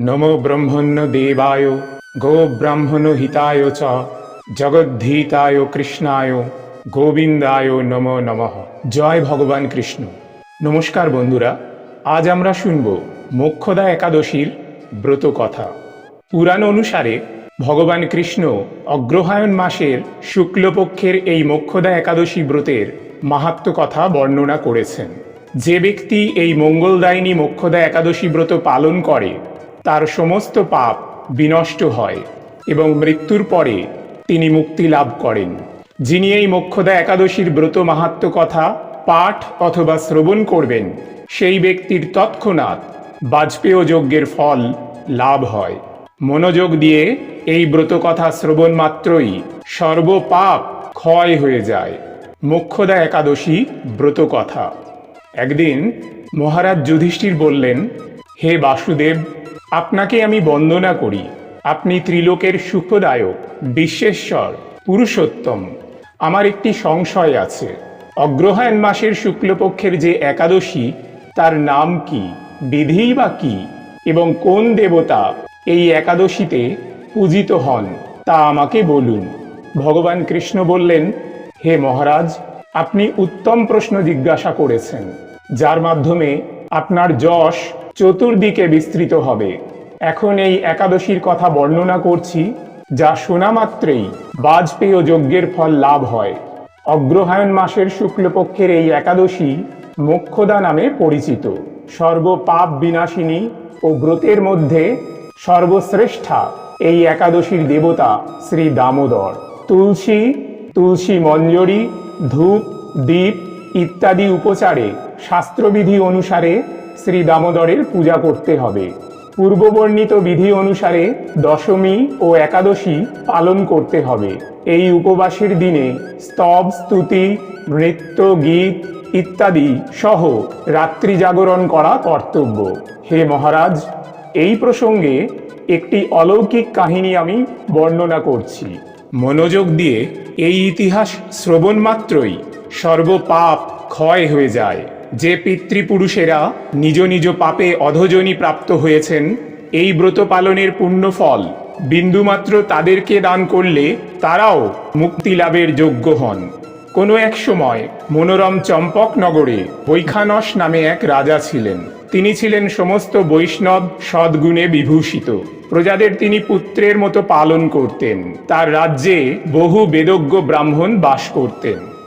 নমো ব্রহ্মণ্য দেবায় গো ব্রাহ্মণ হিতায় চ জগদ্ধিতায় কৃষ্ণায় গোবিন্দায় নমো নমঃ জয় ভগবান কৃষ্ণ নমস্কার বন্ধুরা আজ আমরা শুনব মোক্ষদা একাদশীর ব্রত কথা পুরাণ অনুসারে ভগবান কৃষ্ণ অগ্রহায়ণ মাসের শুক্লপক্ষের এই মোক্ষদা একাদশী ব্রতের মাহাত্ম কথা বর্ণনা করেছেন। যে ব্যক্তি এই মঙ্গলদায়িনী মোক্ষদা একাদশী ব্রত পালন করে তার সমস্ত পাপ বিনষ্ট হয় এবং মৃত্যুর পরে তিনি মুক্তি লাভ করেন। যিনি এই মোক্ষদা একাদশীর ব্রত মাহাত্ম কথা পাঠ অথবা শ্রবণ করবেন, সেই ব্যক্তির তৎক্ষণাৎ বাজপেয় যজ্ঞের ফল লাভ হয়। মনোযোগ দিয়ে এই ব্রত কথা শ্রবণ মাত্রই সর্বপাপ ক্ষয় হয়ে যায়। মোক্ষদা একাদশী ব্রত কথা। একদিন মহারাজ যুধিষ্ঠির বললেন, হে বাসুদেব আপনাকে আমি বন্দনা করি। আপনি ত্রিলোকের সুখদায়ক, বিশ্বেশ্বর, পুরুষোত্তম। আমার একটি সংশয় আছে। অগ্রহায়ণ মাসের শুক্লপক্ষের যে একাদশী, তার নাম কি বিধিই বা কি, এবং কোন দেবতা এই একাদশীতে পূজিত হন, তা আমাকে বলুন। ভগবান কৃষ্ণ বললেন, হে মহারাজ, আপনি উত্তম প্রশ্ন জিজ্ঞাসা করেছেন, যার মাধ্যমে আপনার যশ চতুর্দিকে বিস্তৃত হবে। এখন এই একাদশীর কথা বর্ণনা করছি, যা শোনা মাত্রেই বাজপেয় যজ্ঞের ফল লাভ হয়। অগ্রহায়ণ মাসের শুক্লপক্ষের এই একাদশী মোক্ষদা নামে পরিচিত। সর্বপাপ বিনাশিনী ও ব্রতের মধ্যে সর্বশ্রেষ্ঠা এই একাদশীর দেবতা শ্রী দামোদর। তুলসী তুলসী মঞ্জরি, ধূপ দ্বীপ ইত্যাদি উপচারে শাস্ত্রবিধি অনুসারে শ্রী দামোদরের পূজা করতে হবে। পূর্ববর্ণিত বিধি অনুসারে দশমী ও একাদশী পালন করতে হবে। এই উপবাসের দিনে স্তব, স্তুতি, নৃত্য, গীত ইত্যাদি সহ রাত্রি জাগরণ করা কর্তব্য। হে মহারাজ, এই প্রসঙ্গে একটি অলৌকিক কাহিনী আমি বর্ণনা করছি। মনোযোগ দিয়ে এই ইতিহাস শ্রবণ মাত্রই সর্বপাপ ক্ষয় হয়ে যায়। যে পিতৃপুরুষেরা নিজ নিজ পাপে অধজনী প্রাপ্ত হয়েছেন, এই ব্রত পালনের পুণ্যফল বিন্দুমাত্র তাদেরকে দান করলে তারাও মুক্তি লাভের যোগ্য হন। কোনো এক সময় মনোরম চম্পক নগরে বৈখানস নামে এক রাজা ছিলেন। তিনি ছিলেন সমস্ত বৈষ্ণব সদ্গুণে বিভূষিত। প্রজাদের তিনি পুত্রের মতো পালন করতেন। তার রাজ্যে বহু বেদজ্ঞ ব্রাহ্মণ বাস করতেন।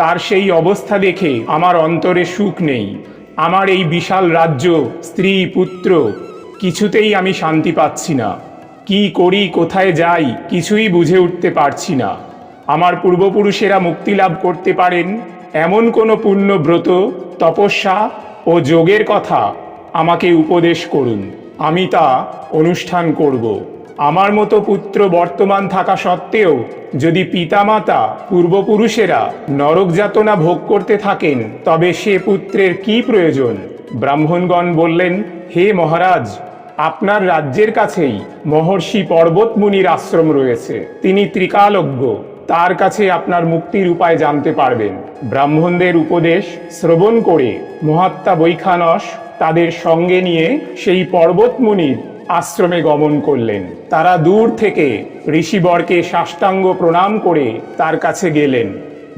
তার সেই অবস্থা দেখে আমার অন্তরে সুখ নেই। আমার এই বিশাল রাজ্য, স্ত্রী, পুত্র, কিছুতেই আমি শান্তি পাচ্ছি না। কি করি, কোথায় যাই, কিছুই বুঝে উঠতে পারছি না। আমার পূর্বপুরুষেরা মুক্তি লাভ করতে পারেন এমন কোনো পুণ্য ব্রত তপস্যা ও যোগের কথা আমাকে উপদেশ করুন। আমি তা অনুষ্ঠান করব। আমার মতো পুত্র বর্তমান থাকা সত্ত্বেও যদি পিতামাতা, পূর্বপুরুষেরা নরক যাতনা ভোগ করতে থাকেন, তবে সে পুত্রের কি প্রয়োজন? ব্রাহ্মণগণ বললেন, হে মহারাজ, আপনার রাজ্যের কাছেই মহর্ষি পর্বত মুনির আশ্রম রয়েছে। তিনি ত্রিকালজ্ঞ, তার কাছে আপনার মুক্তির উপায় জানতে পারবেন। ব্রাহ্মণদের উপদেশ শ্রবণ করে মহাত্মা বৈখানস তাদের সঙ্গে নিয়ে সেই পর্বত মুনির আশ্রমে গমন করলেন। তারা দূর থেকে ঋষিবরকে সাষ্টাঙ্গ প্রণাম করে তার কাছে গেলেন।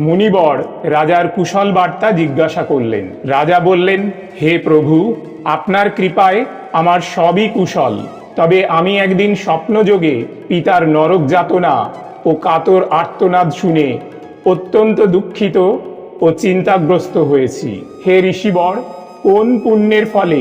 মুনিবর রাজার কুশল বার্তা জিজ্ঞাসা করলেন। রাজা বললেন, হে প্রভু, আপনার কৃপায় আমার সবই কুশল। তবে আমি একদিন স্বপ্নযোগে পিতার নরক যাতনা ও কাতর আর্তনাদ শুনে অত্যন্ত দুঃখিত ও চিন্তাগ্রস্ত হয়েছি। হে ঋষিবর, কোন পুণ্যের ফলে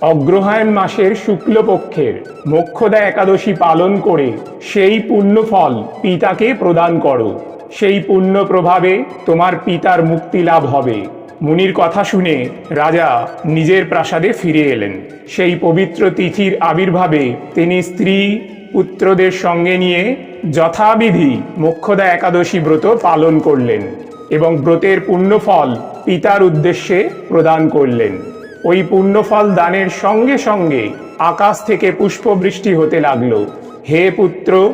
অগ্রহায়ণ মাসের শুক্লপক্ষের মোক্ষদা একাদশী পালন করে সেই পুণ্য ফল পিতাকে প্রদান করো। সেই পুণ্য প্রভাবে তোমার পিতার মুক্তি লাভ হবে। মুনির কথা শুনে রাজা নিজের প্রাসাদে ফিরে এলেন। সেই পবিত্র তিথির আবির্ভাবে তিনি স্ত্রী পুত্রদের সঙ্গে নিয়ে যথাবিধি মোক্ষদা একাদশী ব্রত পালন করলেন এবং ব্রতের পুণ্যফল পিতার উদ্দেশ্যে প্রদান করলেন। ওই পুণ্যফল দানের সঙ্গে সঙ্গে আকাশ থেকে পুষ্পবৃষ্টি হতে লাগল। হে পুত্র,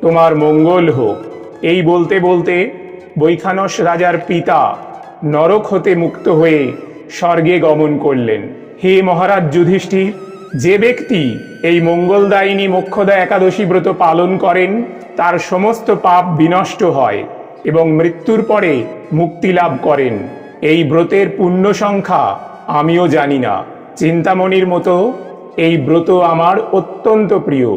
তোমার মঙ্গল হোক। এই বলতে বলতে বৈখানস রাজার পিতা নরক হতে মুক্ত হয়ে স্বর্গে গমন করলেন। হে মহারাজ যুধিষ্ঠির, যে ব্যক্তি এই মঙ্গলদায়িনী মোক্ষদা একাদশী ব্রত পালন করেন, তার সমস্ত পাপ বিনষ্ট হয় এবং মৃত্যুর পরে মুক্তি লাভ করেন। এই ব্রতের পুণ্য সংখ্যা আমিও জানি না। চিন্তামণির মতো এই ব্রত আমার অত্যন্ত প্রিয়।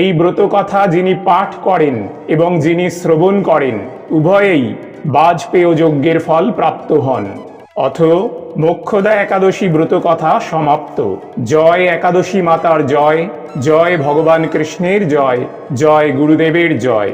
এই ব্রত কথা যিনি পাঠ করেন এবং যিনি শ্রবণ করেন, উভয়েই বাজপেয় যজ্ঞের ফল প্রাপ্ত হন। অথ মোক্ষদা একাদশী ব্রত কথা সমাপ্ত। জয় একাদশী মাতার জয় জয় ভগবান কৃষ্ণের জয় জয় গুরুদেবের জয়।